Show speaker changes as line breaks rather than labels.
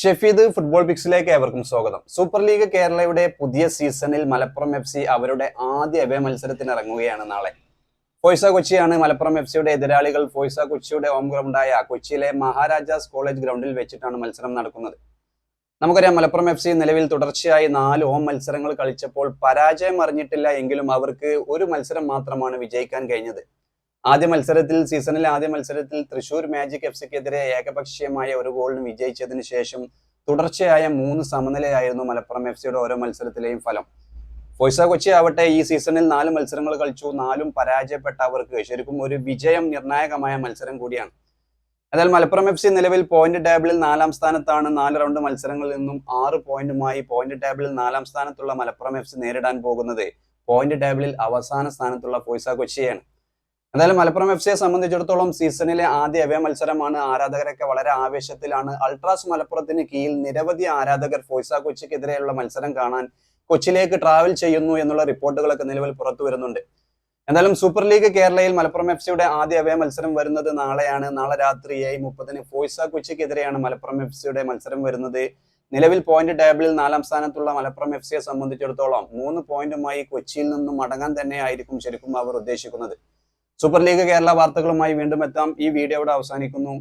Shefeed football പിക്സിലേക്ക് ഏവർക്കും സ്വാഗതം. Super league കേരളയുടെ പുതിയ സീസണിൽ മലപ്പുറം എഫ് സി അവരുടെ ആദ്യ എവേ മത്സരത്തിന് ഇറങ്ങുകയാണ് നാളെ. ഫോയ്സ കൊച്ചിയാണ് മലപ്പുറം എഫ് സിയുടെ എതിരാളികൾ. ഫോയ്സ കൊച്ചിയുടെ ഹോം ഗ്രൗണ്ടായ കൊച്ചിയിലെ മഹാരാജാസ് കോളേജ് ഗ്രൗണ്ടിൽ വെച്ചിട്ടാണ് മത്സരം നടക്കുന്നത്. നമുക്കറിയാം മലപ്പുറം എഫ് സി നിലവിൽ തുടർച്ചയായി നാല് ഹോം മത്സരങ്ങൾ കളിച്ചപ്പോൾ പരാജയം അറിഞ്ഞിട്ടില്ല എങ്കിലും അവർക്ക് ഒരു മത്സരം മാത്രമാണ് വിജയിക്കാൻ കഴിഞ്ഞത്. ആദ്യ മത്സരത്തിൽ സീസണിലെ ആദ്യ മത്സരത്തിൽ തൃശൂർ മാജിക് എഫ് സിക്കെതിരെ ഏകപക്ഷീയമായ ഒരു ഗോളിന് വിജയിച്ചതിന് ശേഷം തുടർച്ചയായ മൂന്ന് സമനിലയായിരുന്നു മലപ്പുറം എഫ് സിയുടെ ഓരോ മത്സരത്തിലെയും ഫലം. ഫോയ്സ കൊച്ചി ആവട്ടെ ഈ സീസണിൽ നാല് മത്സരങ്ങൾ കളിച്ചു നാലും പരാജയപ്പെട്ട അവർക്ക് ശരിക്കും ഒരു വിജയം നിർണായകമായ മത്സരം കൂടിയാണ്. എന്നാൽ മലപ്പുറം എഫ് സി നിലവിൽ പോയിന്റ് ടേബിളിൽ നാലാം സ്ഥാനത്താണ്. നാല് റൗണ്ട് മത്സരങ്ങളിൽ നിന്നും ആറ് പോയിന്റുമായി പോയിന്റ് ടേബിളിൽ നാലാം സ്ഥാനത്തുള്ള മലപ്പുറം എഫ് സി നേരിടാൻ പോകുന്നത് പോയിന്റ് ടേബിളിൽ അവസാന സ്ഥാനത്തുള്ള ഫോയ്സ കൊച്ചിയാണ്. എന്തായാലും മലപ്പുറം എഫ് സിയെ സംബന്ധിച്ചിടത്തോളം സീസണിലെ ആദ്യ അവയ മത്സരമാണ് ആരാധകരൊക്കെ വളരെ ആവേശത്തിലാണ്. അൾട്രാസ് മലപ്പുറത്തിന് കീഴിൽ നിരവധി ആരാധകർ ഫോയ്സ കൊച്ചിക്കെതിരെയുള്ള മത്സരം കാണാൻ കൊച്ചിയിലേക്ക് ട്രാവൽ ചെയ്യുന്നു എന്നുള്ള റിപ്പോർട്ടുകളൊക്കെ നിലവിൽ പുറത്തു വരുന്നുണ്ട്. എന്തായാലും സൂപ്പർ ലീഗ് കേരളയിൽ മലപ്പുറം എഫ് സിയുടെ ആദ്യ അവയ മത്സരം വരുന്നത് നാളെയാണ്. നാളെ രാത്രി ഏഴ് മുപ്പതിന് ഫോയ്സ കൊച്ചിക്കെതിരെയാണ് മലപ്പുറം എഫ് സിയുടെ മത്സരം വരുന്നത്. നിലവിൽ പോയിന്റ് ടേബിളിൽ നാലാം സ്ഥാനത്തുള്ള മലപ്പുറം എഫ് സിയെ സംബന്ധിച്ചിടത്തോളം മൂന്ന് പോയിന്റുമായി കൊച്ചിയിൽ നിന്നും മടങ്ങാൻ തന്നെയായിരിക്കും ശരിക്കും അവർ ഉദ്ദേശിക്കുന്നത്. സൂപ്പർ ലീഗ് കേരള വാർത്തകളുമായി വീണ്ടും എത്താം. ഈ വീഡിയോ ഇവിടെ അവസാനിക്കുന്നു.